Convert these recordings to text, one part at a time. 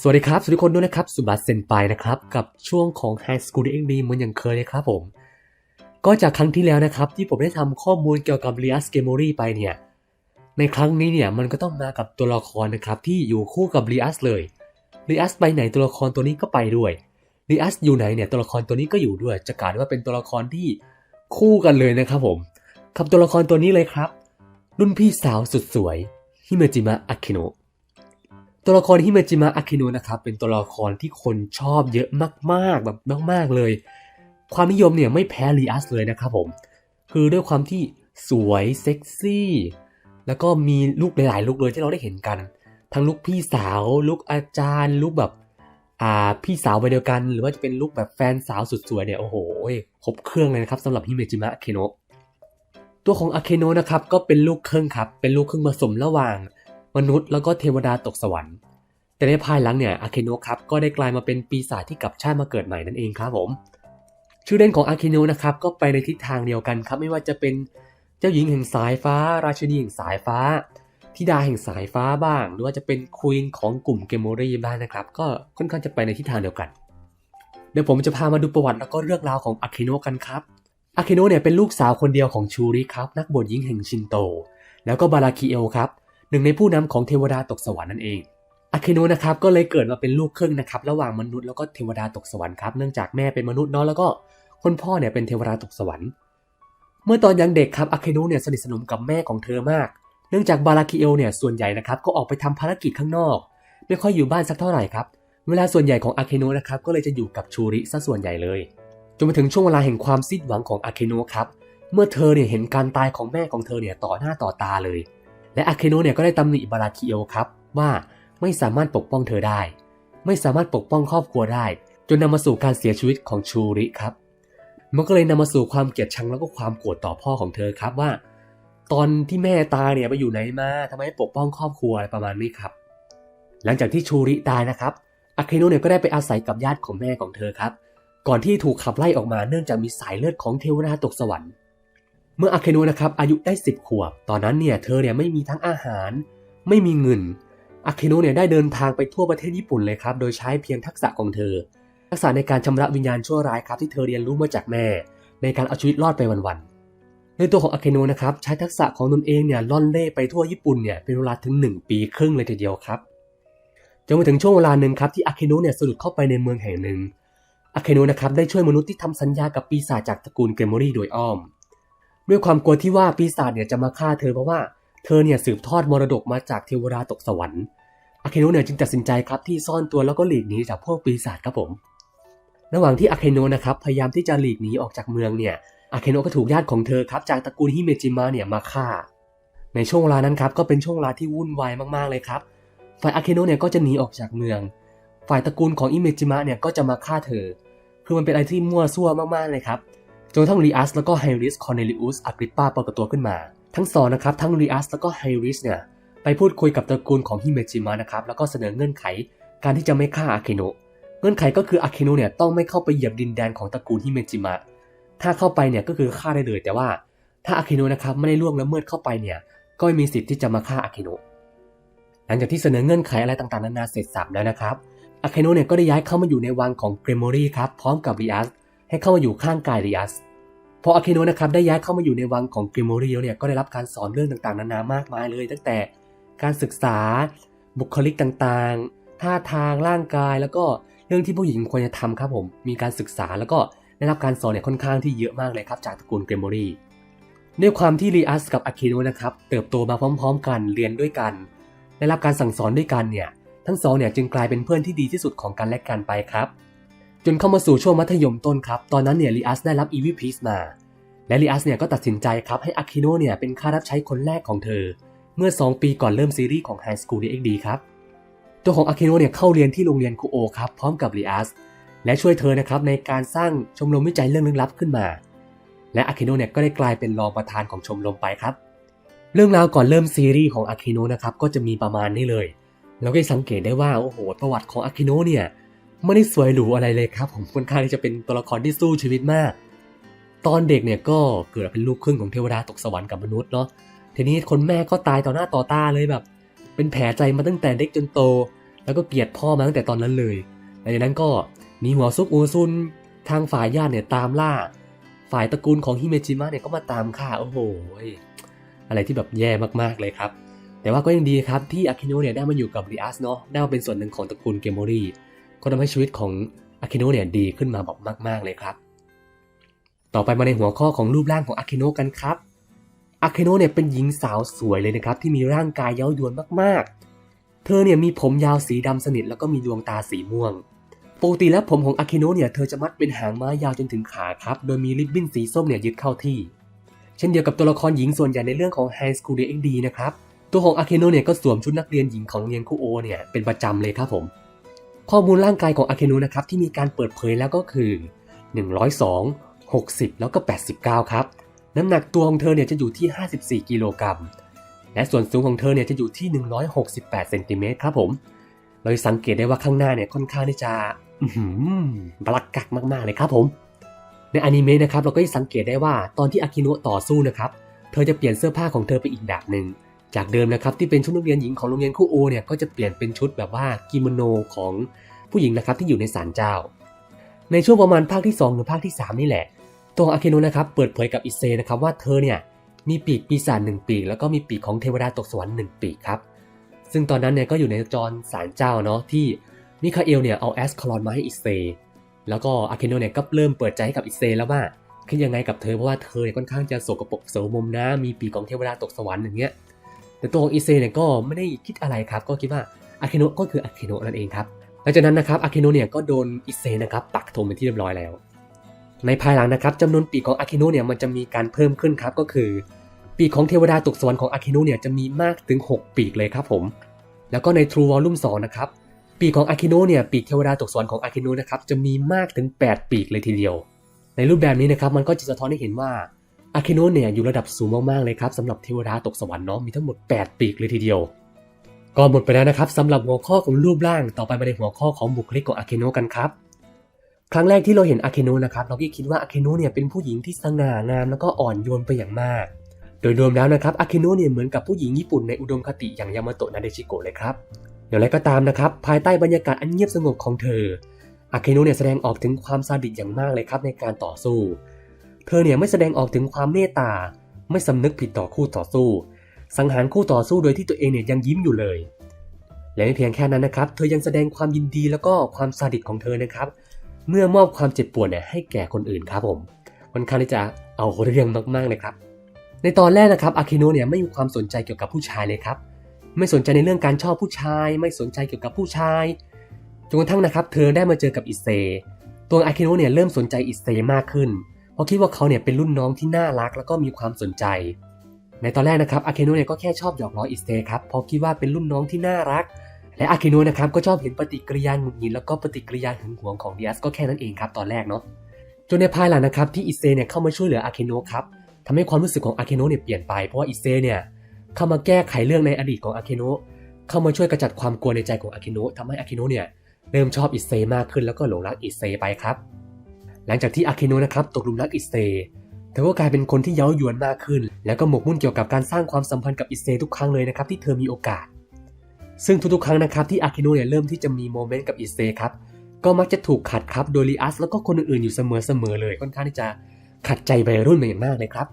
สวัสดีครับ สวัสดีคนด้วยนะครับ สุบัสเซนไปนะครับ กับช่วงของ High School DxD เหมือนอย่างเคยเลยครับผม ก็จากครั้งที่แล้วนะครับ ที่ผมได้ทำข้อมูลเกี่ยวกับ r i a s g a m o r y ไปเนี่ย ในครั้งนี้เนี่ยมันก็ต้องมากับตัวละครนะครับที่อยู่คู่กับ r i a s เลย r i a s ไปไหนตัวละครตัวนี้ก็ไปด้วย r i a s อยู่ไหนเนี่ยตัวละครตัวนี้ก็อยู่ด้วย จะกล่ายว่าเป็นตัวละครที่คู่กันเลยนะครับผม กับตัวละครตัวนี้เลยครับ รุ่นพี่สาวสุดสวยฮิเมจิมะอาคิโนะ ตัวละครฮิเมจิมะอาคิโนะนะครับเป็นตัวละครที่คนชอบเยอะมากๆแบบมากๆเลย ความนิยมเนี่ยไม่แพ้ลีอัสเลยนะครับผม คือด้วยความที่สวยเซ็กซี่ แล้วก็มีลุคหลาย ๆ ลุคเลยที่เราได้เห็นกัน ทั้งลุคพี่สาวลุคอาจารย์ลุคแบบอ่าพี่สาวไปเดียวกัน หรือว่าจะเป็นลุคแบบแฟนสาวสุดสวยเนี่ยโอ้โหครบเครื่องเลยนะครับสำหรับฮิเมจิมะอาคิโนะตัวของอาเคโนะนะครับก็เป็นลูกครึ่งครับเป็นลูกครึ่งผสมระหว่าง มนุษย์แล้วก็เทวดาตกสวรรค์ แต่ในภายหลังเนี่ยอาเคโนะครับก็ได้กลายมาเป็นปีศาจที่กลับชาติมาเกิดใหม่นั่นเองครับผม ชื่อเล่นของอาเคโนนะครับก็ไปในทิศทางเดียวกันครับไม่ว่าจะเป็นเจ้าหญิงแห่งสายฟ้า ราชินีแห่งสายฟ้าธิดาแห่งสายฟ้าบ้าง หรือว่าจะเป็นควีนของกลุ่มเกมโมรีบ้างนะครับ ก็ค่อนข้างจะไปในทิศทางเดียวกัน เดี๋ยวผมจะพามาดูประวัติแล้วก็เรื่องราวของอาเคโนะกันครับอาเคโนะเนี่ยเป็นลูกสาวคนเดียวของชูริครับนักบวชหญิงแห่งชินโต แล้วก็บาราคิเอลครับ หนึ่งในผู้นำของเทวดาตกสวรรค์นั่นเองอาเคโนะนะครับก็เลยเกิดมาเป็นลูกครึ่งนะครับระหว่างมนุษย์แล้วก็เทวดาตกสวรรค์ครับเนื่องจากแม่เป็นมนุษย์เนาะแล้วก็คนพ่อเนี่ยเป็นเทวดาตกสวรรค์ เมื่อตอนยังเด็กครับอาเคโนะเนี่ยสนิทสนมกับแม่ของเธอมาก เนื่องจากบาราคิเอลเนี่ยส่วนใหญ่นะครับก็ออกไปทำภารกิจข้างนอก ไม่ค่อยอยู่บ้านสักเท่าไหร่ครับเวลาส่วนใหญ่ของอาเคโนะนะครับก็เลยจะอยู่กับชูริซะส่วนใหญ่เลยจนมาถึงช่วงเวลาแห่งความสิ้นหวังของอาเคโนะครับ เมื่อเธอเนี่ยเห็นการตายของแม่ของเธอเนี่ยต่อหน้าต่อตาเลย และอาเคโนเนี่ยก็ได้ตำหนิบาราคิเอลครับว่าไม่สามารถปกป้องเธอได้ ไม่สามารถปกป้องครอบครัวได้ จนนำมาสู่การเสียชีวิตของชูริครับ มันก็เลยนำมาสู่ความเกลียดชังแล้วก็ความโกรธต่อพ่อของเธอครับว่า ตอนที่แม่ตายเนี่ยไปอยู่ไหนมาทำไมไม่ปกป้องครอบครัวอะไรประมาณนี้ครับ หลังจากที่ชูริตายนะครับอาเคโนเนี่ยก็ได้ไปอาศัยกับญาติของแม่ของเธอครับ ก่อนที่ถูกขับไล่ออกมาเนื่องจากมีสายเลือดของเทวดาตกสวรรค์ เมื่ออาเคโนะนะครับอายุได้ 10 ขวบ ตอนนั้นเนี่ยเธอเนี่ยไม่มีทั้งอาหาร ไม่มีเงินอาเคโนะเนี่ยได้เดินทางไปทั่วประเทศญี่ปุ่นเลยครับ โดยใช้เพียงทักษะของเธอ ทักษะในการชำระวิญญาณชั่วร้ายครับที่เธอเรียนรู้มาจากแม่ ในการเอาชีวิตรอดไปวันๆในตัวของอาเคโนะนะครับใช้ทักษะของตนเองเนี่ยล่อนเล่ไปทั่วญี่ปุ่นเนี่ยเป็นเวลาถึง 1 ปีครึ่งเลยทีเดียวครับจนมาถึงช่วงเวลาหนึ่งครับที่อาเคโนะเนี่ยสะดุดเข้าไปในเมืองแห่งหนึ่งอาเคโนะนะครับได้ช่วยมนุษย์ที่ทำสัญญากับปีศาจจากตระกูลเกมโมรีโดยอ้อม ด้วยความกลัวที่ว่าปีศาจเนี่ยจะมาฆ่าเธอเพราะว่าเธอเนี่ยสืบทอดมรดกมาจากเทวดาตกสวรรค์อาเคโนเนี่ยจึงตัดสินใจครับที่ซ่อนตัวแล้วก็หลีกหนีจากพวกปีศาจครับผม ระหว่างที่อาเคโนนะครับพยายามที่จะหลีกหนีออกจากเมืองเนี่ยอาเคโนก็ถูกญาติของเธอครับจากตระกูลฮิเมจิมะเนี่ยมาฆ่า ในช่วงเวลานั้นครับก็เป็นช่วงเวลาที่วุ่นวายมากๆเลยครับ ฝ่ายอาเคโนเนี่ยก็จะหนีออกจากเมือง ฝ่ายตระกูลของอิเมจิมะเนี่ยก็จะมาฆ่าเธอ คือมันเป็นอะไรที่มั่วซั่วมากๆเลยครับ จนทั้งรีอัสแล้วก็ไฮริสคอร์เนลิอุสอักริปปาปรากฏตัวขึ้นมา ทั้งสองนะครับทั้งรีอัสแล้วก็ไฮริสเนี่ยไปพูดคุยกับตระกูลของฮิเมจิมะนะครับแล้วก็เสนอเงื่อนไขการที่จะไม่ฆ่าอาเคโนเงื่อนไขก็คืออาเคโนเนี่ยต้องไม่เข้าไปเหยียบดินแดนของตระกูลฮิเมจิมะถ้าเข้าไปเนี่ยก็คือฆ่าได้เลยแต่ว่า ถ้าอาเคโนนะครับไม่ได้ล่วงละเมิดเข้าไปเนี่ยก็ไม่มีสิทธิ์ที่จะมาฆ่าอาเคโนหลังจากที่เสนอเงื่อนไขอะไรต่างๆนานาเสร็จสับแล้วนะครับอาเคโนเนี่ยก็ได้ย้ายเข้ามาอยู่ในวังของเกรโมรีครับพร้อมกับรีอัส ให้เข้ามาอยู่ข้างกายรีอัสพออาเคโนะนะครับได้ย้ายเข้ามาอยู่ในวังของเกรโมรีแล้วเนี่ยก็ได้รับการสอนเรื่องต่างๆนานามากมายเลย ตั้งแต่การศึกษาบุคลิกต่างๆ ท่าทางร่างกายแล้วก็เรื่องที่ผู้หญิงควรจะทำครับผมมีการศึกษาแล้วก็ได้รับการสอนเนี่ยค่อนข้างที่เยอะมากเลยครับจากตระกูลเกรโมรีด้วยความที่รีอัสกับอาเคโนะนะครับเติบโตมาพร้อม ๆ กันเรียนด้วยกัน ได้รับการสั่งสอนด้วยกันเนี่ยทั้งสองเนี่ยจึงกลายเป็นเพื่อนที่ดีที่สุดของกันและกันไปครับ จนเข้ามาสู่ช่วงมัธยมต้นครับ ตอนนั้นเนี่ยลีอัสได้รับอีวีพีสมา และลีอัสเนี่ยก็ตัดสินใจครับให้อาคิโนเนี่ยเป็นข้ารับใช้คนแรกของเธอ เมื่อ 2 ปีก่อนเริ่มซีรีส์ของ High School DxD ครับ ตัวของอาคิโนเนี่ยเข้าเรียนที่โรงเรียนคูโอครับพร้อมกับลีอัสและช่วยเธอนะครับในการสร้างชมรมวิจัยเรื่องลึกลับขึ้นมา และอาคิโนเนี่ยก็ได้กลายเป็นรองประธานของชมรมไปครับ เรื่องราวก่อนเริ่มซีรีส์ของอาคิโนนะครับก็จะมีประมาณนี้เลย เราก็สังเกตได้ว่าโอ้โหประวัติของอากิโนเนี่ย ไม่ได้สวยหรูอะไรเลยครับ ผมค่อนข้างที่จะเป็นตัวละครที่สู้ชีวิตมาก ตอนเด็กเนี่ยก็เกิดเป็นลูกครึ่งของเทวดาตกสวรรค์กับมนุษย์เนาะทีนี้คนแม่ก็ตายต่อหน้าต่อตาเลยแบบ เป็นแผลใจมาตั้งแต่เด็กจนโต แล้วก็เกลียดพ่อมาตั้งแต่ตอนนั้นเลยหลังจากนั้นก็มีหัวซุกอูซุนทางฝ่ายญาติเนี่ยตามล่า ฝ่ายตระกูลของฮิเมจิมะเนี่ยก็มาตามฆ่าโอ้โหอะไรที่แบบแย่มากๆเลยครับ แต่ว่าก็ยังดีครับที่อากิโนะเนี่ยได้มาอยู่กับริอัสเนาะได้มาเป็นส่วนหนึ่งของตระกูลเกมโมรี ก็ทำให้ชีวิตของอากิโนะเนี่ยดีขึ้นมาแบบมาก ๆ เลยครับ ต่อไปมาในหัวข้อของรูปร่างของอากิโนะกันครับอากิโนะเนี่ยเป็นหญิงสาวสวยเลยนะครับ ที่มีร่างกายเย้ายวนมากๆ เธอเนี่ยมีผมยาวสีดำสนิทแล้วก็มีดวงตาสีม่วงปกติแล้วผมของอากิโนะเนี่ยเธอจะมัดเป็นหางม้ายาวจนถึงขาครับ โดยมีริบบิ้นสีส้มเนี่ยยึดเข้าที่ เช่นเดียวกับตัวละครหญิงส่วนใหญ่ในเรื่องของ High School DxD นะครับ ตัวของอาเคโนะเนี่ยก็สวมชุดนักเรียนหญิงของโรงเรียนคุโอเนี่ยเป็นประจำเลยครับผม ข้อมูลร่างกายของอาเคนะนะครับที่มีการเปิดเผยแล้วก็คือ 102 60 แล้วก็ 89 ครับ น้ำหนักตัวของเธอเนี่ยจะอยู่ที่ 54 กิโลกรัม และส่วนสูงของเธอเนี่ยจะอยู่ที่ 168 เซนติเมตรครับผม เราสังเกตได้ว่าข้างหน้าเนี่ยค่อนข้างที่จะบลักกักมากๆเลยครับผม ในอนิเมะนะครับเราก็จะสังเกตได้ว่าตอนที่อากิโนะต่อสู้นะครับ เธอจะเปลี่ยนเสื้อผ้าของเธอไปอีกแบบหนึ่ง จากเดิมนะครับที่เป็นชุดนักเรียนหญิงของโรงเรียนคู่โอเนี่ยก็จะเปลี่ยนเป็นชุดแบบว่ากิโมโนของผู้หญิงนะครับที่อยู่ในศาลเจ้า ในช่วงประมาณภาคที่ 2 หรือภาคที่ 3 นี่แหละ ตัวอาเคโนนะครับเปิดเผยกับอิเซนะครับว่าเธอเนี่ยมีปีกปีศาจหนึ่งปีก แล้วก็มีปีกของเทวดาตกสวรรค์หนึ่งปีกครับซึ่งตอนนั้นเนี่ยก็อยู่ในจรศาลเจ้าเนาะที่มิคาเอลเนี่ยเอาแอสคลอนมาให้อิเซแล้วก็อาเคโนเนี่ยก็เริ่มเปิดใจให้กับอิเซแล้วว่าคิดยังไงกับเธอเพราะว่าเธอเนี่ยค่อนข้างจะโสกปรกโสมมนะมีปีกของเทวดาตกสวรรค์อย่างเงี้ย แต่ตัวของอิเซเนี่ยก็ไม่ได้คิดอะไรครับ ก็คิดว่าอาเคโนะก็คืออาเคโนะนั่นเองครับหลังจากนั้นนะครับอาเคโนะเนี่ยก็โดนอิเซนะครับปักธงเป็นที่เรียบร้อยแล้ว ในภายหลังนะครับจำนวนปีกของอาเคโนะเนี่ยมันจะมีการเพิ่มขึ้นครับก็คือ ปีกของเทวดาตกสวรรค์ของอาเคโนะเนี่ยจะมีมากถึง 6 ปีกเลยครับผม แล้วก็ใน True Volume 2นะครับปีกของอาเคโนะเนี่ยปีกเทวดาตกสวรรค์ของอาเคโนะนะครับจะมีมากถึง 8 ปีกเลยทีเดียว ในรูปแบบนี้นะครับมันก็จะสะท้อนให้เห็นว่า อาเคโนเนี่ยอยู่ระดับสูงมากๆเลยครับสำหรับเทวดาตกสวรรค์เนาะมีทั้งหมด 8 ปีกเลยทีเดียว ก็หมดไปแล้วนะครับสำหรับหัวข้อของรูปร่างต่อไปมาในหัวข้อของบุคลิกของอาเคโนกันครับครั้งแรกที่เราเห็นอาเคโนนะครับเราก็คิดว่าอาเคโนเนี่ยเป็นผู้หญิงที่สง่างามแล้วก็อ่อนโยนไปอย่างมาก โดยรวมแล้วนะครับอาเคโนเนี่ยเหมือนกับผู้หญิงญี่ปุ่นในอุดมคติอย่างยามาโตะนาเดชิโกะเลยครับอย่างไรก็ตามนะครับภายใต้บรรยากาศอันเงียบสงบของเธออาเคโนเนี่ยแสดงออกถึงความซาดิสอย่างมากเลยครับในการต่อสู้ เธอเนี่ยไม่แสดงออกถึงความเมตตา ไม่สำนึกผิดต่อคู่ต่อสู้ สังหารคู่ต่อสู้โดยที่ตัวเองเนี่ยยังยิ้มอยู่เลย และไม่เพียงแค่นั้นนะครับ เธอยังแสดงความยินดีแล้วก็ความซาดิสของเธอนะครับ เมื่อมอบความเจ็บปวดเนี่ยให้แก่คนอื่นครับผมค่อนข้างที่จะเอาเรื่องมากๆเลยครับ ในตอนแรกนะครับอาเคโนะเนี่ยไม่มีความสนใจเกี่ยวกับผู้ชายเลยครับ ไม่สนใจในเรื่องการชอบผู้ชาย ไม่สนใจเกี่ยวกับผู้ชายจนกระทั่งนะครับ เธอได้มาเจอกับอิเซตัวอาเคโนะเนี่ยเริ่มสนใจอิเซมากขึ้น เพราะคิดว่าเขาเนี่ยเป็นรุ่นน้องที่น่ารักแล้วก็มีความสนใจ ในตอนแรกนะครับอาเคโนเนี่ยก็แค่ชอบหยอกล้ออิสเซครับเพราะคิดว่าเป็นรุ่นน้องที่น่ารัก และอาเคโนนะครับก็ชอบเห็นปฏิกิริยาหงุดหงิดแล้วก็ปฏิกิริยาหึงหวงของดิอัสก็แค่นั้นเองครับตอนแรกเนาะจนในภายหลังนะครับที่อิสเซเนี่ยเข้ามาช่วยเหลืออาเคโนครับทำให้ความรู้สึกของอาเคโนเนี่ยเปลี่ยนไปเพราะว่าอิเซเนี่ยเข้ามาแก้ไขเรื่องในอดีตของอาเคโนเข้ามาช่วยกระจัดความกลัวในใจของอาเคโนะทำให้อาเคโนเนี่ยเริ่มชอบอิสเซมากขึ้นแล้วก็หลงรักอิเซไปครับ หลังจากที่อาเคโนะนะครับตกหลุมรักอิเซเธอก็กลายเป็นคนที่เย้ายวนมากขึ้น แล้วก็หมกมุ่นเกี่ยวกับการสร้างความสัมพันธ์กับอิเซทุกครั้งเลยนะครับที่เธอมีโอกาส ซึ่งทุกๆครั้งนะครับที่อาเคโนะเนี่ยเริ่มที่จะมีโมเมนต์กับอิเซครับก็มักจะถูกขัดครับโดยลีอัสแล้วก็คนอื่นๆอยู่เสมอๆเลยค่อนข้างที่จะขัดใจวัยรุ่นมาอย่างมากเลยครับ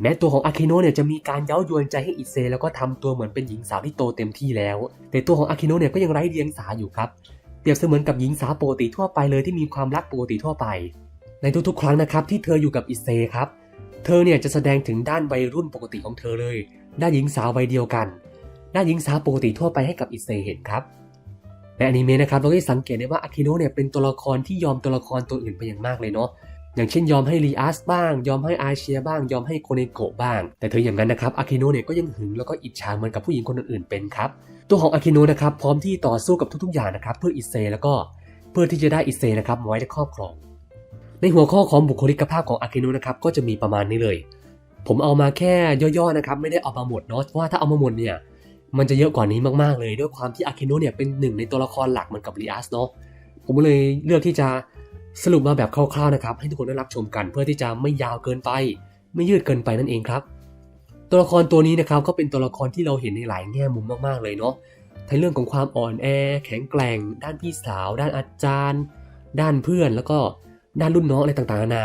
แม้ตัวของอาเคโนะเนี่ยจะมีการเย้ายวนใจให้อิเซแล้วก็ทำตัวเหมือนเป็นหญิงสาวที่โตเต็มที่แล้ว แต่ตัวของอาเคโนะเนี่ยก็ยังไร้เดียงสาอยู่ครับ เปรียบเสมือนกับหญิงสาวปกติทั่วไปเลยที่มีความรักปกติทั่วไป ในทุกๆ ครั้งนะครับที่เธออยู่กับอิเซครับ เธอเนี่ยจะแสดงถึงด้านวัยรุ่นปกติของเธอเลย ด้านหญิงสาววัยเดียวกัน ด้านหญิงสาวปกติทั่วไปให้กับอิเซเห็นครับในอนิเมะนะครับเราก็ได้สังเกตได้ว่าอากิโนะเนี่ยเป็นตัวละครที่ยอมตัวละครตัวอื่นไปอย่างมากเลยเนาะอย่างเช่นยอมให้รีอัสบ้าง ยอมให้อาเชียบ้าง ยอมให้โคเนโกะบ้าง แต่เธออย่างนั้นนะครับอากิโนะเนี่ยก็ยังหึงแล้วก็อิจฉาเหมือนกับผู้หญิงคนอื่นๆเป็นครับตัวของอากิโนะนะครับพร้อมที่ต่อสู้กับทุกๆอย่างนะครับเพื่ออิเซแล้วก็เพื่อที่จะได้อิเซนะครับไว้ในครอบครอง ในหัวข้อของบุคลิกภาพของอากิโนะนะครับก็จะมีประมาณนี้เลย ผมเอามาแค่ย่อๆนะครับไม่ได้เอามาหมดเนาะว่าถ้าเอามาหมดเนี่ยมันจะเยอะกว่านี้มากๆเลยด้วยความที่อากิโนะเนี่ยเป็นหนึ่งในตัวละครหลักเหมือนกับรีอัสเนาะผมเลยเลือกที่จะสรุปมาแบบคร่าวๆนะครับให้ทุกคนได้รับชมกัน เพื่อที่จะไม่ยาวเกินไป ไม่ยืดเกินไปนั่นเองครับ ตัวละครตัวนี้นะครับก็เป็นตัวละครที่เราเห็นในหลายแง่มุมมากๆเลยเนาะทั้งเรื่องของความอ่อนแอ แข็งแกร่ง ด้านพี่สาว ด้านอาจารย์ ด้านเพื่อนแล้วก็ ด้านรุ่นน้องอะไรต่างๆนานา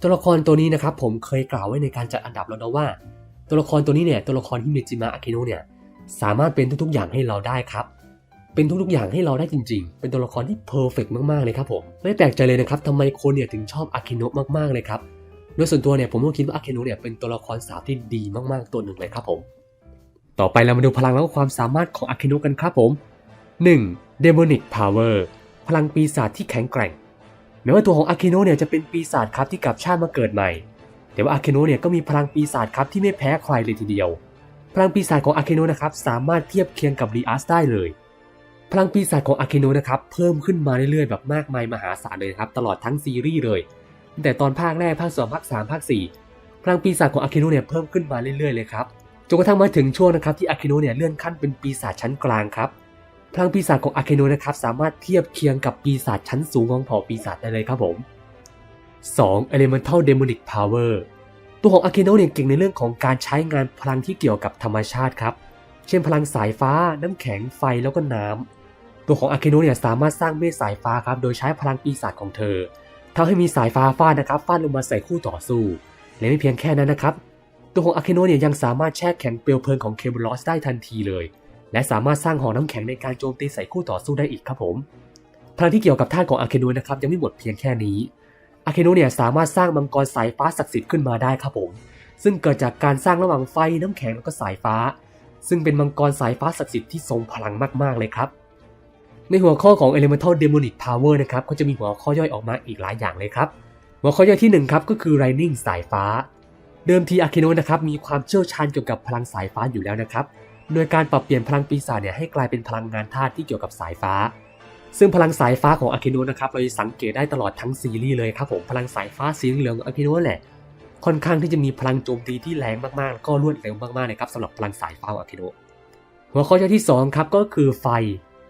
ตัวละครตัวนี้นะครับผมเคยกล่าวไว้ในการจัดอันดับแล้วนะว่า ตัวละครตัวนี้เนี่ยตัวละครฮิเมจิมะอากิโนะเนี่ยสามารถเป็นทุกๆอย่างให้เราได้ครับ เป็นทุกๆอย่างให้เราได้จริง ๆ เป็นตัวละครที่เพอร์เฟกมากๆเลยครับผมไม่แปลกใจเลยนะครับทำไมคนเนี่ยถึงชอบอากิโนะมากๆเลยครับโดยส่วนตัวเนี่ยผมก็คิดว่าอากิโนะเนี่ยเป็นตัวละครสาวที่ดีมากๆตัวหนึ่งเลยครับผม ต่อไปเรามาดูพลังแล้วก็ความสามารถของอากิโนะกันครับผม 1. Demonic Power พลังปีศาจที่แข็งแกร่ง ม้ว่าตัวของอากิโนเนี่ยจะเป็นปีศาจครับที่กลับชาติมาเกิดใหม่ แต่ว่าอากิโนเนี่ยก็มีพลังปีศาจครับที่ไม่แพ้ใครเลยทีเดียว พลังปีศาจของอากิโนนะครับสามารถเทียบเคียงกับรีอัสได้เลย พลังปีศาจของอากิโนนะครับเพิ่มขึ้นมาเรื่อยๆแบบมากมายมหาศาลเลยครับตลอดทั้งซีรีส์เลยตั้งแต่ตอนภาคแรกภาคสองภาคสามภาคสี่พลังปีศาจของอากิโนเนี่ยเพิ่มขึ้นมาเรื่อยๆเลยครับจนกระทั่งมาถึงช่วงนะครับที่อากิโนเนี่ยเลื่อนขั้นเป็นปีศาจชั้นกลางครับ พลังปีศาจของอากิโนนะครับสามารถเทียบเคียงกับปีศาจชั้นสูงของเผ่าปีศาจได้เลยครับผม 2. Elemental Demonic Power ตัวของอากิโนเนี่ยเก่งในเรื่องของการใช้งานพลังที่เกี่ยวกับธรรมชาติครับ เช่นพลังสายฟ้า น้ำแข็ง ไฟ แล้วก็น้ำ ตัวของอากิโนเนี่ยสามารถสร้างเมฆสายฟ้าครับ โดยใช้พลังปีศาจของเธอทำให้มีสายฟ้าฟาดนะครับ ฟาดลงมาใส่คู่ต่อสู้ และไม่เพียงแค่นั้นนะครับ ตัวของอากิโนเนี่ยยังสามารถแช่แข็งเปลวเพลิงของเคเบลอสได้ทันทีเลย และสามารถสร้างหอน้ำแข็งในการโจมตีใส่คู่ต่อสู้ได้อีกครับผมพลังที่เกี่ยวกับธาตุของอากิโนะนะครับยังไม่หมดเพียงแค่นี้อาเคโนะเนี่ยสามารถสร้างมังกรสายฟ้าศักดิ์สิทธิ์ขึ้นมาได้ครับผม ซึ่งเกิดจากการสร้างระหว่างไฟน้ำแข็งแล้วก็สายฟ้า ซึ่งเป็นมังกรสายฟ้าศักดิ์สิทธิ์ที่ทรงพลังมากๆเลยครับในหัวข้อของ Elemental Demonic Power นะครับก็จะมีหัวข้อย่อยออกมาอีกหลายอย่างเลยครับ หัวข้อย่อยที่หนึ่งครับก็คือ Lightning สายฟ้า เดิมทีอาเคโนะนะครับมีความเชี่ยวชาญเกี่ยวกับพลังสายฟ้าอยู่แล้วนะครับ โดยการปรับเปลี่ยนพลังปีศาจเนี่ยให้กลายเป็นพลังงานธาตุที่เกี่ยวกับสายฟ้า ซึ่งพลังสายฟ้าของอากิโนะนะครับเราจะสังเกตได้ตลอดทั้งซีรีส์เลยครับผมพลังสายฟ้าสีเหลืองของอากิโนะแหละค่อนข้างที่จะมีพลังโจมตีที่แรงมากๆแล้วก็รวดเร็วมากๆเลยครับสำหรับพลังสายฟ้าของอากิโนะหัวข้อที่สองครับก็คือไฟ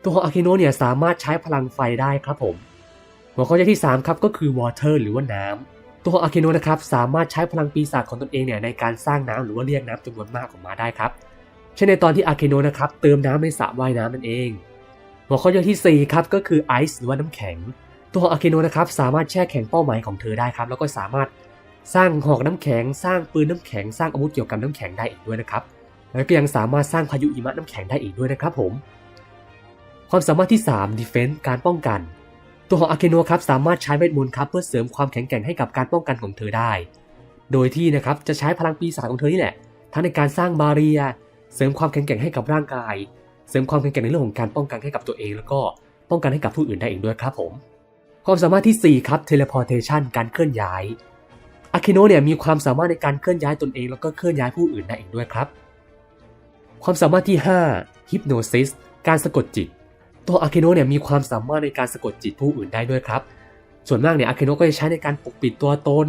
ตัวของอากิโนะเนี่ยสามารถใช้พลังไฟได้ครับผม หัวข้อที่สามครับก็คือ water หรือว่าน้ำตัวของอากิโนะนะครับสามารถใช้พลังปีศาจของตนเองเนี่ยในการสร้างน้ำหรือว่าเรียกน้ำจำนวนมากออกมาได้ครับ ช่นในตอนที่อากิโนนะครับเติมน้ำในสระว่ายน้ำนั่นเอง หัวข้อย่อยที่4ครับก็คือไอซ์หรือว่าน้ำแข็ง ตัวอากิโนนะครับสามารถแช่แข็งเป้าหมายของเธอได้ครับ แล้วก็สามารถสร้างหอกน้ำแข็ง สร้างปืนน้ำแข็ง สร้างอาวุธเกี่ยวกับน้ำแข็งได้อีกด้วยนะครับ แล้วก็ยังสามารถสร้างพายุหิมะน้ำแข็งได้อีกด้วยนะครับผม ความสามารถที่3 Defense การป้องกัน ตัวของอากิโนครับสามารถใช้เวทมนต์ครับเพื่อเสริมความแข็งแกร่งให้กับการป้องกันของเธอได้ โดยที่นะครับจะใช้พลังปีศาจของเธอนี่แหละทั้งในการสร้างบาเรีย เสริมความแข็งแกร่งให้กับร่างกาย เสริมความแข็งแกร่งในเรื่องของการป้องกันให้กับตัวเอง แล้วก็ป้องกันให้กับผู้อื่นได้อีกด้วยครับผม ความสามารถที่ 4 ครับ teleportation การเคลื่อนย้ายอาคิโนะเนี่ยมีความสามารถในการเคลื่อนย้ายตนเอง แล้วก็เคลื่อนย้ายผู้อื่นได้อีกด้วยครับ ความสามารถที่ 5 hypnosis การสะกดจิต ตัวอาคิโนะเนี่ยมีความสามารถในการสะกดจิตผู้อื่นได้ด้วยครับ ส่วนมากเนี่ยอาคิโนะก็จะใช้ในการปกปิดตัวตน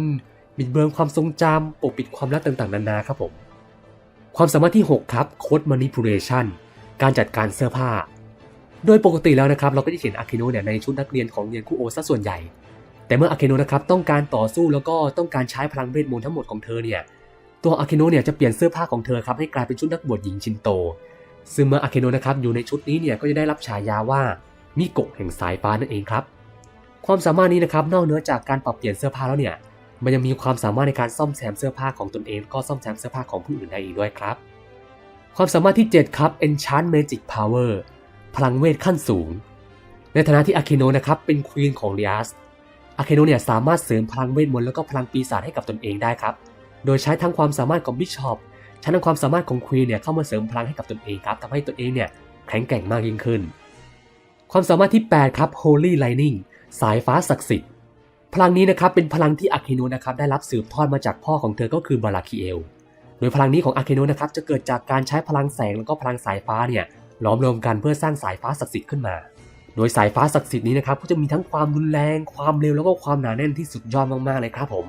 บิดเบือนความทรงจำปกปิดความลับต่างๆ นานาครับผม ความสามารถที่ 6 ครับ code manipulation การจัดการเสื้อผ้า โดยปกติแล้วนะครับ เราก็จะเห็นอาคิโนเนี่ยในชุดนักเรียนของเรียนคุโอซะส่วนใหญ่ แต่เมื่ออาคิโนนะครับต้องการต่อสู้แล้วก็ต้องการใช้พลังเวทมนต์ทั้งหมดของเธอเนี่ย ตัวอาคิโนเนี่ยจะเปลี่ยนเสื้อผ้าของเธอครับให้กลายเป็นชุดนักบวชหญิงชินโต ซึ่งเมื่ออาคิโนนะครับอยู่ในชุดนี้เนี่ยก็จะได้รับฉายาว่ามิโกะแห่งสายฟ้านั่นเองครับ ความสามารถนี้นะครับนอกเหนือจากการปรับเปลี่ยนเสื้อผ้าแล้วเนี่ย มันยังมีความสามารถในการซ่อมแซมเสื้อผ้าของตนเอง ก็ซ่อมแซมเสื้อผ้าของผู้อื่นได้อีกด้วยครับ ความสามารถที่ 7 ครับ Enchant Magic Power พลังเวทขั้นสูง ในฐานะที่อาคิโนนะครับเป็นควีนของเรียสอาคิโนเนี่ยสามารถเสริมพลังเวทมนต์แล้วก็พลังปีศาจให้กับตนเองได้ครับ โดยใช้ทั้งความสามารถของบิชอปใช้ทั้งความสามารถของควีนเนี่ยเข้ามาเสริมพลังให้กับตนเองครับทำให้ตนเองเนี่ยแข็งแกร่งมากยิ่งขึ้น ความสามารถที่ 8 ครับ Holy Lightning สายฟ้าศักดิ์สิทธิ์ พลังนี้นะครับเป็นพลังที่อาคิโนนะครับได้รับสืบทอดมาจากพ่อของเธอก็คือบาราคิเอล โดยพลังนี้ของอาเคโนนะครับจะเกิดจากการใช้พลังแสงแล้วก็พลังสายฟ้าเนี่ยล้อมรวมกันเพื่อสร้างสายฟ้าศักดิ์สิทธิ์ขึ้นมา โดยสายฟ้าศักดิ์สิทธิ์นี้นะครับก็จะมีทั้งความรุนแรง ความเร็วแล้วก็ความหนาแน่นที่สุดยอดมากๆเลยครับผม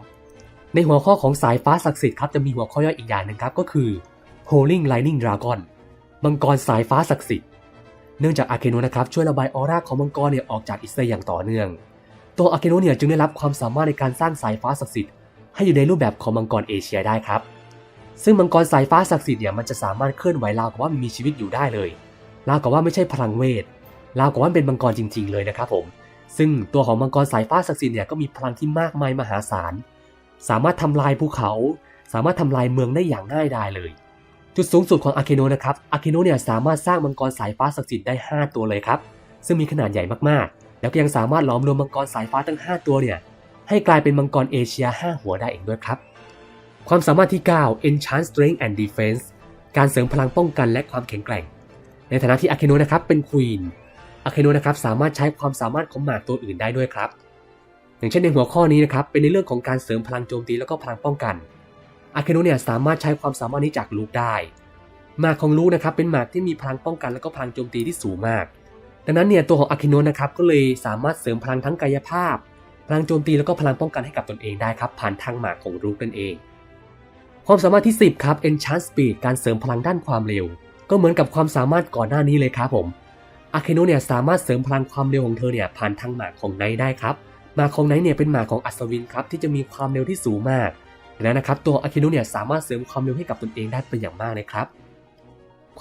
ในหัวข้อของสายฟ้าศักดิ์สิทธิ์ครับจะมีหัวข้อย่อยอีกอย่างหนึ่งครับก็คือ Holding Lightning Dragon มังกรสายฟ้าศักดิ์สิทธิ์ เนื่องจากอาเคโนนะครับช่วยระบายออร่าของมังกรเนี่ยออกจากอิสเซอย่างต่อเนื่อง ตัวอาเคโนเนี่ยจึงได้รับความสามารถในการสร้างสายฟ้าศักดิ์สิทธิ์ให้อยู่ในรูปแบบของมังกรเอเชียได้ครับ ซึ่งมังกรสายฟ้าศักดิ์สิทธิ์เนี่ยมันจะสามารถเคลื่อนไหวราวกับว่ามีชีวิตอยู่ได้เลยราวกับว่าไม่ใช่พลังเวทราวกับว่าเป็นมังกรจริง ๆ เลยนะครับผม ซึ่งตัวของมังกรสายฟ้าศักดิ์สิทธิ์เนี่ยก็มีพลังที่มากมายมหาศาล สามารถทำลายภูเขา สามารถทำลายเมืองได้อย่างง่ายดายเลย จุดสูงสุดของอาเคโนนะครับอาเคโนเนี่ยสามารถสร้างมังกรสายฟ้าศักดิ์สิทธิ์ได้ 5 ตัวเลยครับ ซึ่งมีขนาดใหญ่มากๆ แล้วก็ยังสามารถหลอมรวมมังกรสายฟ้าทั้ง 5 ตัวเนี่ย ให้กลายเป็นมังกรเอเชีย 5 หัวได้เองด้วยครับ ความสามารถที่ 9 Enchant Strength and Defense การเสริมพลังป้องกันและความแข็งแกร่ง ในฐานะที่อาเคโนนะครับเป็นควีนอาเคโนนะครับสามารถใช้ความสามารถของหมากตัวอื่นได้ด้วยครับ อย่างเช่นในหัวข้อนี้นะครับเป็นในเรื่องของการเสริมพลังโจมตีแล้วก็พลังป้องกันอาเคโนเนี่ยสามารถใช้ความสามารถนี้จากลูกได้หมากของลูกนะครับเป็นหมากที่มีพลังป้องกันแล้วก็พลังโจมตีที่สูงมาก ดังนั้นเนี่ยตัวของอาเคโนนะครับก็เลยสามารถเสริมพลังทั้งกายภาพ พลังโจมตีแล้วก็พลังป้องกันให้กับตนเองได้ครับผ่านทางหมากของลูกนั่นเอง ความสามารถที่ 10 ครับ Enchant Speed การเสริมพลังด้านความเร็ว ก็เหมือนกับความสามารถก่อนหน้านี้เลยครับผมอาเคโนเนี่ยสามารถเสริมพลังความเร็วของเธอเนี่ยผ่านทางหมากของไนท์ได้ครับหมากของไนท์เนี่ยเป็นหมากของอัศวินครับที่จะมีความเร็วที่สูงมากดังนั้นนะครับตัวอาเคโนเนี่ยสามารถเสริมความเร็วให้กับตนเองได้เป็นอย่างมากเลยครับ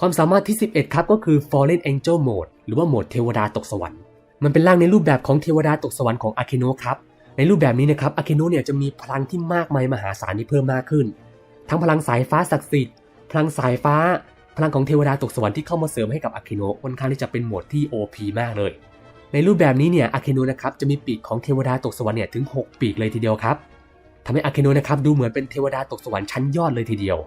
ความสามารถที่ 11 ครับก็คือ Fallen Angel Mode หรือว่าโหมดเทวดาตกสวรรค์ มันเป็นร่างในรูปแบบของเทวดาตกสวรรค์ของอาเคโนครับ ในรูปแบบนี้นะครับอาเคโนเนี่ยจะมีพลังที่มากมายมหาศาลที่เพิ่มมากขึ้น ทั้งพลังสายฟ้าศักดิ์สิทธิ์ พลังสายฟ้า พลังของเทวดาตกสวรรค์ที่เข้ามาเสริมให้กับอาเคโนค่อนข้างที่จะเป็นโหมดที่ OP มากเลย ในรูปแบบนี้เนี่ยอาเคโนนะครับจะมีปีกของเทวดาตกสวรรค์เนี่ยถึง 6 ปีกเลยทีเดียวครับทำให้อาเคโนนะครับดูเหมือนเป็นเทวดาตกสวรรค์ชั้นยอดเลยทีเดียว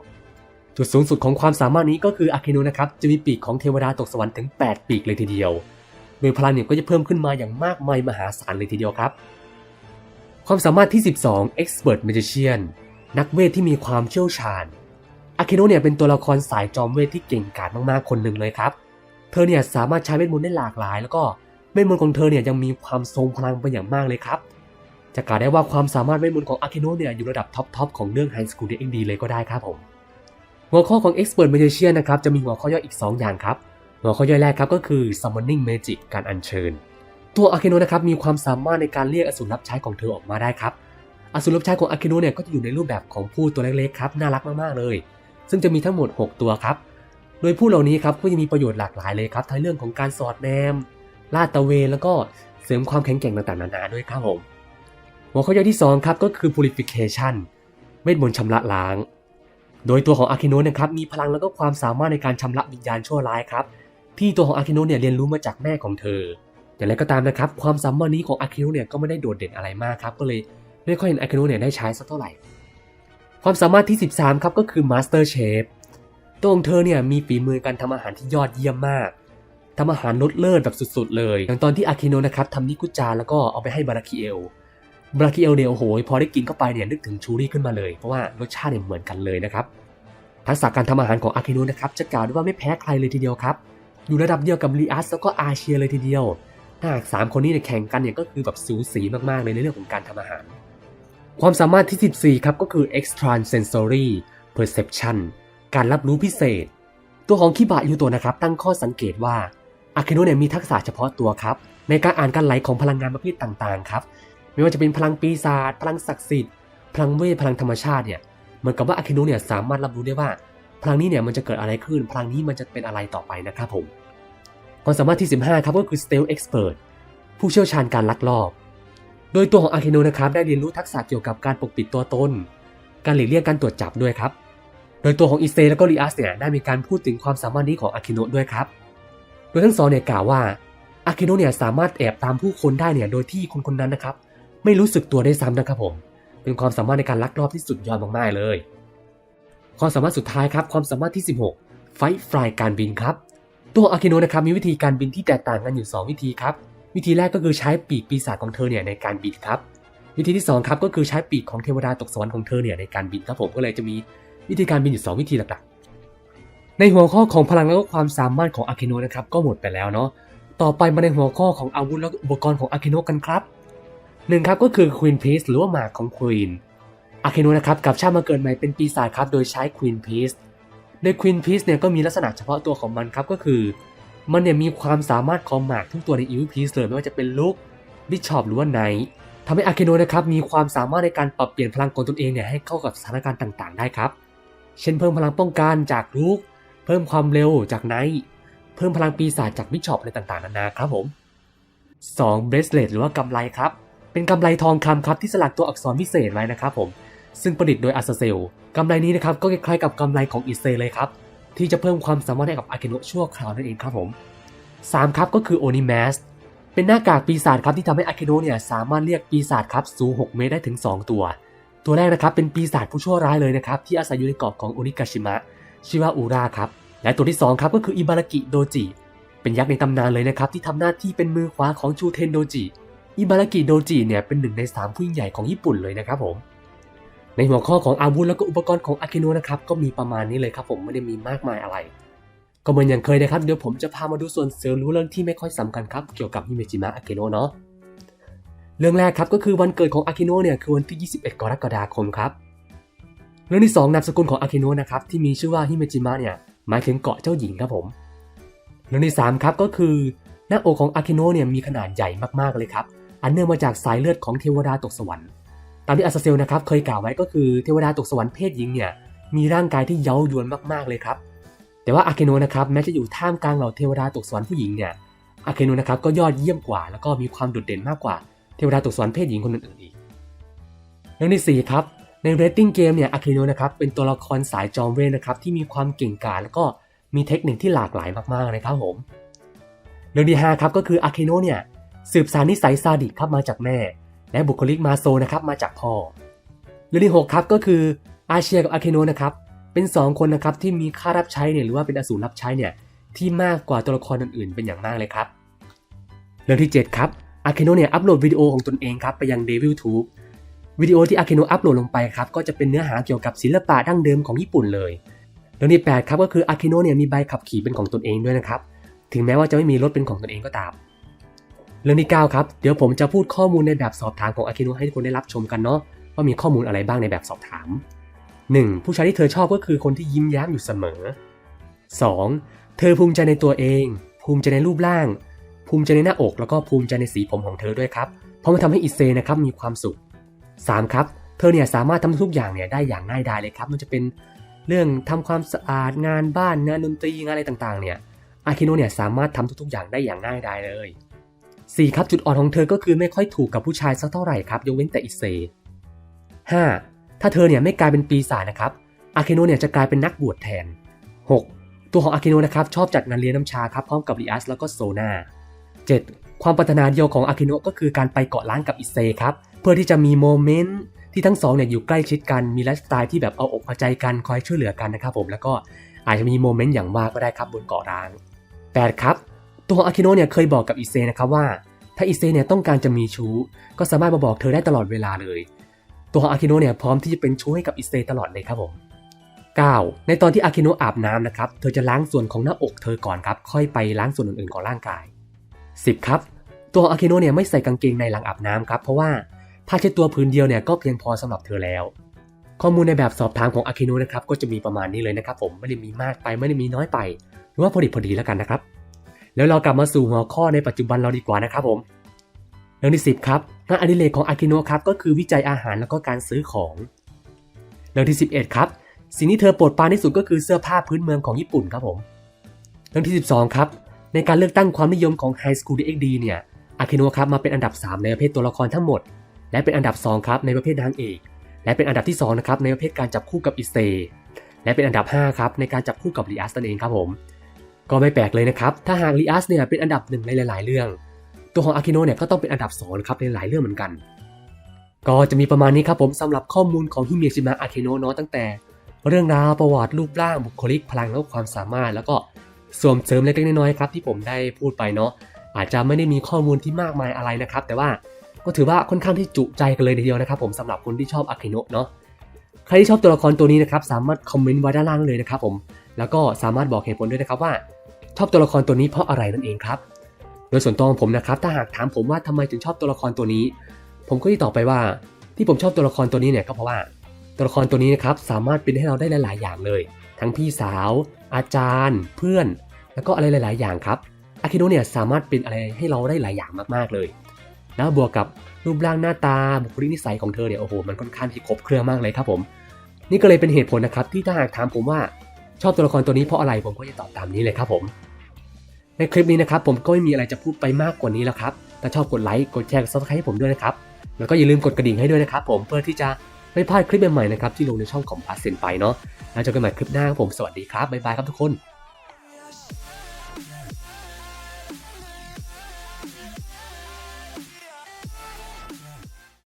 จุดสูงสุดของความสามารถนี้ก็คืออาเคโนนะครับจะมีปีกของเทวดาตกสวรรค์ถึง 8 ปีกเลยทีเดียวโดยพลังเนี่ยก็จะเพิ่มขึ้นมาอย่างมากมายมหาศาลเลยทีเดียวครับ ความสามารถที่ 12 Expert Magician นักเวทที่มีความเชี่ยวชาญอาคิโนเนี่ยเป็นตัวละครสายจอมเวทที่เก่งกาจมากๆคนหนึ่งเลยครับ เธอเนี่ยสามารถใช้เวทมนต์ได้หลากหลาย แล้วก็เวทมนต์ของเธอเนี่ยยังมีความทรงพลังเป็นอย่างมากเลยครับจะกล่าวได้ว่าความสามารถเวทมนต์ของอาคิโนเนี่ยอยู่ระดับท็อปๆของเรื่อง High School DxD เลยก็ได้ครับผม หัวข้อของ Expert Magician นะครับจะมีหัวข้อย่อยอีก 2 อย่างครับ หัวข้อย่อยแรกครับก็คือ Summoning Magic การอัญเชิญ ตัวอาคิโนนะครับมีความสามารถในการเรียกอสูรรับใช้ของเธอออกมาได้ครับอสูรรับใช้ของอาคิโนเนี่ยก็จะอยู่ในรูปแบบของผู้ตัวเล็กๆครับน่ารักมากๆเลย ซึ่งจะมีทั้งหมด 6 ตัวครับ โดยผู้เหล่านี้ครับก็จะมีประโยชน์หลากหลายเลยครับทั้งเรื่องของการสอดแนมลาดตะเวนแล้วก็เสริมความแข็งแกร่งต่างๆนานาด้วยครับผมหัวข้อย่อยที่2ครับก็คือ purification เวทมนต์ชำระล้าง โดยตัวของอาคิโนะนะครับมีพลังแล้วก็ความสามารถในการชำระวิญญาณชั่วร้ายครับที่ตัวของอาคิโนะเนี่ยเรียนรู้มาจากแม่ของเธอ อย่างไรก็ตามนะครับความสามารถนี้ของอาคิโนะเนี่ยก็ไม่ได้โดดเด่นอะไรมากครับก็เลยไม่ค่อยเห็นอาคิโนะเนี่ยได้ใช้สักเท่าไหร่ ความสามารถที่ 13ครับก็คือ Master Chef ตัวของเธอเนี่ยมีฝีมือการทำอาหารที่ยอดเยี่ยมมากทำอาหารลดเลิศแบบสุดๆ เลย อย่างตอนที่อาคิโนะนะครับทำนิกุจาแล้วก็เอาไปให้บาราคิเอล บราคิเอลเนี่ยโอ้โหพอได้กินเข้าไปเนี่ยนึกถึงชูรี่ขึ้นมาเลยเพราะว่ารสชาติเนี่ยเหมือนกันเลยนะครับทักษะการทำอาหารของอาคิโนะนะครับจะกล่าวได้ว่าไม่แพ้ใครเลยทีเดียวครับ อยู่ระดับเดียวกับลีอัสแล้วก็อาเชียเลยทีเดียวถ้าหากสามคนนี้เนี่ยแข่งกันเนี่ยก็คือแบบสูสีมากๆเลยในเรื่องของการทำอาหาร ความสามารถที่ 14 ครับก็คือ extra sensory perception การรับรู้พิเศษ ตัวของคิบะยูโตะนะครับ ตั้งข้อสังเกตว่าอาเคโนะเนี่ยมีทักษะเฉพาะตัวครับในการอ่านการไหลของพลังงานประเภทต่างๆครับ ไม่ว่าจะเป็นพลังปีศาจพลังศักดิ์สิทธิ์พลังเวทพลังธรรมชาติเนี่ยเหมือนกับว่าอาเคโนะเนี่ยสามารถรับรู้ได้ว่า พลังนี้เนี่ยมันจะเกิดอะไรขึ้น พลังนี้มันจะเป็นอะไรต่อไปนะครับผมความสามารถที่ 15 ครับก็คือ Stealth Expert ผู้เชี่ยวชาญการลักลอบ โดยตัวของอาเคโนะนะครับได้เรียนรู้ทักษะเกี่ยวกับการปกปิดตัวตน การหลีกเลี่ยงการตรวจจับด้วยครับโดยตัวของอิเซและก็ริอัสเนี่ยได้มีการพูดถึงความสามารถนี้ของอาเคโนะด้วยครับ โดยทั้งสองเนี่ยกล่าวว่าอาเคโนะเนี่ยสามารถแอบตามผู้คนได้เนี่ยโดยที่คนคนนั้นนะครับ ไม่รู้สึกตัวได้ซ้ำนะครับผม เป็นความสามารถในการลักลอบที่สุดยอดมากๆเลย ความสามารถสุดท้ายครับ ความสามารถที่ 16 ไฟฟลายการบินครับ ตัวอาเคโนนะครับมีวิธีการบินที่แตกต่างกันอยู่ 2 วิธีครับ วิธีแรกก็คือใช้ปีกปีศาจของเธอเนี่ยในการบินครับ วิธีที่ 2 ครับก็คือใช้ปีกของเทวดาตกสวรรค์ของเธอเนี่ยในการบินครับผมก็เลยจะมีวิธีการบินอยู่ 2 วิธีหลักๆ ในหัวข้อของพลังและก็ความสามารถของอาเคโนนะครับก็หมดไปแล้วเนาะ ต่อไปมาในหัวข้อของอาวุธและอุปกรณ์ของอาเคโนกันครับ หนึ่งครับก็คือ Queen Peace หรือว่าหมากของ Queen อาเคโนนะครับกับชาติมาเกิดใหม่เป็นปีศาจครับโดยใช้ Queen Peace โดย Queen Peace เนี่ยก็มีลักษณะเฉพาะตัวของมันครับก็คือ มันเนี่ยมีความสามารถของหมากทุกตัวใน Evil Peace เลยไม่ว่าจะเป็นลุกบิชอปหรือว่าไนท์ทำให้อาเคโนนะครับมีความสามารถในการปรับเปลี่ยนพลังของตนเองเนี่ยให้เข้ากับสถานการณ์ต่างๆ ได้ครับ เช่นเพิ่มพลังป้องกันจากลุกเพิ่มความเร็วจากไนท์เพิ่มพลังปีศาจจากบิชอปอะไรต่างๆนานาครับผม 2. bracelet หรือว่ากำไลครับ เป็นกำไลทองคำครับที่สลักตัวอักษรพิเศษไว้นะครับผม ซึ่งประดิษฐ์โดยอาซาเซลกำไลนี้นะครับก็คล้ายๆกับกำไลของอิเซเลยครับ ที่จะเพิ่มความสามารถให้กับอากิโนะชั่วคราวนั่นเองครับผม 3. ครับก็คือโอนิแมสเป็นหน้ากากปีศาจครับที่ทำให้อากิโนเนี่ยสามารถเรียกปีศาจครับสูง 6 เมตรได้ถึง 2 ตัว ตัวแรกนะครับเป็นปีศาจผู้ชั่วร้ายเลยนะครับที่อาศัยอยู่ในเกาะของโอนิกาชิมะชื่อว่าอูราครับและตัวที่ 2 ครับก็คืออิบารากิโดจิ เป็นยักษ์ในตำนานเลยนะครับที่ทำหน้าที่เป็นมือขวาของชูเทนโดจิ อิบารากิโดจิเนี่ยเป็นหนึ่งในสามผู้ยิ่งใหญ่ของญี่ปุ่นเลยนะครับผม ในหัวข้อของอาวุธแล้วก็อุปกรณ์ของอากิโนะนะครับก็มีประมาณนี้เลยครับผมไม่ได้มีมากมายอะไร ก็เหมือนอย่างเคยนะครับเดี๋ยวผมจะพามาดูส่วนเสริมรู้เรื่องที่ไม่ค่อยสำคัญครับเกี่ยวกับฮิเมจิมะอากิโนะเนาะเรื่องแรกครับก็คือวันเกิดของอากิโนะเนี่ยคือวันที่ 21 กรกฎาคมครับเรื่องที่ 2นามสกุลของอากิโนะนะครับที่มีชื่อว่าฮิเมจิมะเนี่ยหมายถึงเกาะเจ้าหญิงครับผม เรื่องที่3ครับก็คือหน้าอกของอากิโนะเนี่ยมีขนาดใหญ่มากๆเลยครับ อันเนื่องมาจากสายเลือดของเทวดาตกสวรรค์ ตามที่อาซาเซลนะครับเคยกล่าวไว้ก็คือเทวดาตกสวรรค์เพศหญิงเนี่ยมีร่างกายที่เย้ายวนมากๆเลยครับ แต่ว่าอาเคโนนะครับแม้จะอยู่ท่ามกลางเหล่าเทวดาตกสวรรค์ผู้หญิงเนี่ยอาเคโนนะครับก็ยอดเยี่ยมกว่า แล้วก็มีความโดดเด่นมากกว่าเทวดาตกสวรรค์เพศหญิงคนอื่นๆอีกเรื่องที่4ครับในเรตติ้งเกมเนี่ยอาเคโนนะครับเป็นตัวละครสายจอมเวทนะครับที่มีความเก่งกาจแล้วก็มีเทคนิคที่หลากหลายมากๆนะครับผมเรื่องที่5ครับก็คืออาเคโนเนี่ย สืบสานนิสัยซาดิสครับมาจากแม่ และบุคลิกมาโซนะครับมาจากพ่อเรื่องที่ 6 ครับก็คืออาเชียกับอาเคโนนะครับเป็น 2 คนนะครับที่มีค่ารับใช้เนี่ยหรือว่าเป็นอสูรรับใช้เนี่ยที่มากกว่าตัวละครอื่นๆ เป็นอย่างมากเลยครับ เรื่องที่ 7 ครับอาเคโนเนี่ยอัปโหลดวิดีโอของตนเองครับไปยัง DevilTube วิดีโอที่อาเคโนอัปโหลดลงไปครับก็จะเป็นเนื้อหาเกี่ยวกับศิลปะดั้งเดิมของญี่ปุ่นเลยเรื่องที่8ครับก็คืออาเคโนเนี่ยมีใบขับขี่เป็นของตนเองด้วยนะครับถึงแม้ว่าจะไม่มีรถเป็นของตนเองก็ตาม เรื่องที่ 9 ครับ เดี๋ยวผมจะพูดข้อมูลในแบบสอบถามของอาเคโนะให้ทุกคนได้รับชมกันเนาะว่ามีข้อมูลอะไรบ้างในแบบสอบถาม 1. ผู้ชายที่เธอชอบก็คือคนที่ยิ้มแย้มอยู่เสมอ 2. เธอภูมิใจในตัวเอง ภูมิใจในรูปร่าง ภูมิใจในหน้าอกแล้วก็ภูมิใจในสีผมของเธอด้วยครับ เพราะมันทำให้อิเซนะครับมีความสุข 3. ครับ เธอเนี่ยสามารถทำทุกอย่างเนี่ยได้อย่างง่ายดายเลยครับ มันจะเป็นเรื่องทำความสะอาดงานบ้านงานดนตรีงานอะไรต่างๆ เนี่ยอาคิโนะเนี่ยสามารถทำทุกๆอย่างได้อย่างง่ายดายเลย 4. ครับจุดอ่อนของเธอก็คือไม่ค่อยถูกกับผู้ชายสักเท่าไหร่ครับยกเว้นแต่อิเซ 5. ถ้าเธอเนี่ยไม่กลายเป็นปีศาจนะครับอาเคโนเนี่ยจะกลายเป็นนักบวชแทน 6. ตัวของอาเคโนนะครับชอบจัดงานเลี้ยงน้ำชาครับพร้อมกับริอัสแล้วก็โซนา 7. ความปรารถนาเดียวของอาเคโนก็คือการไปเกาะล้างกับอิเซครับเพื่อที่จะมีโมเมนต์ที่ทั้งสองเนี่ยอยู่ใกล้ชิดกันมีไลฟ์สไตล์ที่แบบเอาอกเอาใจกันคอยช่วยเหลือกันนะครับผมแล้วก็อาจจะมีโมเมนต์อย่างมากก็ได้ครับบนเกาะร้าง 8. ครับ ตัวของอาเคโนะเนี่ยเคยบอกกับอิเซนะครับว่า ถ้าอิเซเนี่ยต้องการจะมีชู้ ก็สามารถมาบอกเธอได้ตลอดเวลาเลย ตัวของอาคิโนะเนี่ยพร้อมที่จะเป็นชู้ให้กับอิเซตลอดเลยครับผม 9. ในตอนที่อาคิโนะอาบน้ำนะครับ เธอจะล้างส่วนของหน้าอกเธอก่อนครับ ค่อยไปล้างส่วนอื่นๆของร่างกาย 10. ครับ ตัวของอาคิโนะเนี่ยไม่ใส่กางเกงในหลังอาบน้ำครับ เพราะว่าผ้าเช็ดตัวผืนเดียวเนี่ยก็เพียงพอสำหรับเธอแล้ว ข้อมูลในแบบสอบถามของอาคิโนะนะครับก็จะมีประมาณนี้เลยนะครับผมไม่ได้มีมากไปไม่ได้มีน้อยไป หรือว่าพอดีพอดีแล้วกันนะครับ แล้วเรากลับมาสู่หัวข้อในปัจจุบันเราดีกว่านะครับผมเรื่องที่10ครับงานอดิเรกของอากิโนะครับก็คือวิจัยอาหารแล้วก็การซื้อของ เรื่องที่ 11 ครับ สิ่งที่เธอโปรดปรานที่สุดก็คือเสื้อผ้าพื้นเมืองของญี่ปุ่นครับผม เรื่องที่ 12 ครับ ในการเลือกตั้งความนิยมของ High School DxD เนี่ยอากิโนะครับมาเป็นอันดับ 3 ในประเภทตัวละครทั้งหมด และเป็นอันดับ 2 ครับในประเภทนางเอก และเป็นอันดับที่2นะครับในประเภทการจับคู่กับอิเซและเป็นอันดับ5ครับในการจับคู่กับลีอัสนั่นเองครับผม ก็ไม่แปลกเลยนะครับ ถ้าหากลีอัสเนี่ยเป็นอันดับหนึ่งในหลาย ๆ เรื่อง ตัวของอากิโนเนี่ยก็ต้องเป็นอันดับ2นะครับในหลายเรื่องเหมือนกัน ก็จะมีประมาณนี้ครับผมสำหรับข้อมูลของฮิเมจิมะอากิโนเนาะตั้งแต่ เรื่องราวประวัติรูปร่างบุคลิกพลังและความสามารถ แล้วก็ส่วนเสริมเล็กๆน้อยๆครับที่ผมได้พูดไปเนาะอาจจะไม่ได้มีข้อมูลที่มากมายอะไรนะครับ แต่ว่าก็ถือว่าค่อนข้างที่จุใจกันเลยทีเดียวนะครับ ผมสำหรับคนที่ชอบอากิโนะเนาะใครที่ชอบตัวละครตัวนี้นะครับสามารถคอมเมนต์ไว้ด้านล่างเลยนะครับผมแล้วก็สามารถบอกเหตุผลด้วยนะครับว่า ชอบตัวละครตัวนี้เพราะอะไรนั่นเองครับ โดยส่วนตัวของผมนะครับ ถ้าหากถามผมว่าทำไมถึงชอบตัวละครตัวนี้ ผมก็จะตอบไปว่า ที่ผมชอบตัวละครตัวนี้เนี่ยก็เพราะว่า ตัวละครตัวนี้นะครับสามารถเป็นให้เราได้หลาย ๆ อย่างเลย ทั้งพี่สาว อาจารย์ เพื่อน แล้วก็อะไรหลาย ๆ อย่างครับอาคิโนะเนี่ยสามารถเป็นอะไรให้เราได้หลายอย่างมาก ๆ เลย แล้วบวกกับรูปร่างหน้าตาบุคลิกนิสัยของเธอเนี่ยโอ้โหมันค่อนข้างที่ครบเครื่องมากเลยครับผม นี่ก็เลยเป็นเหตุผลนะครับที่ถ้าหากถามผมว่าชอบตัวละครตัวนี้เพราะอะไรผมก็จะตอบตามนี้เลยครับผม ในคลิปนี้นะครับผมก็ไม่มีอะไรจะพูดไปมากกว่านี้แล้วครับ ถ้าชอบกดไลค์ กดแชร์กดซับสไครต์ให้ผมด้วยนะครับ แล้วก็อย่าลืมกดกระดิ่งให้ด้วยนะครับผมเพื่อที่จะไม่พลาดคลิปใหม่ๆนะครับที่ลงในช่องของพาเซนไปเนาะ แล้วเจอกันใหม่คลิปหน้าครับผม สวัสดีครับ บ๊ายบายครับทุกคน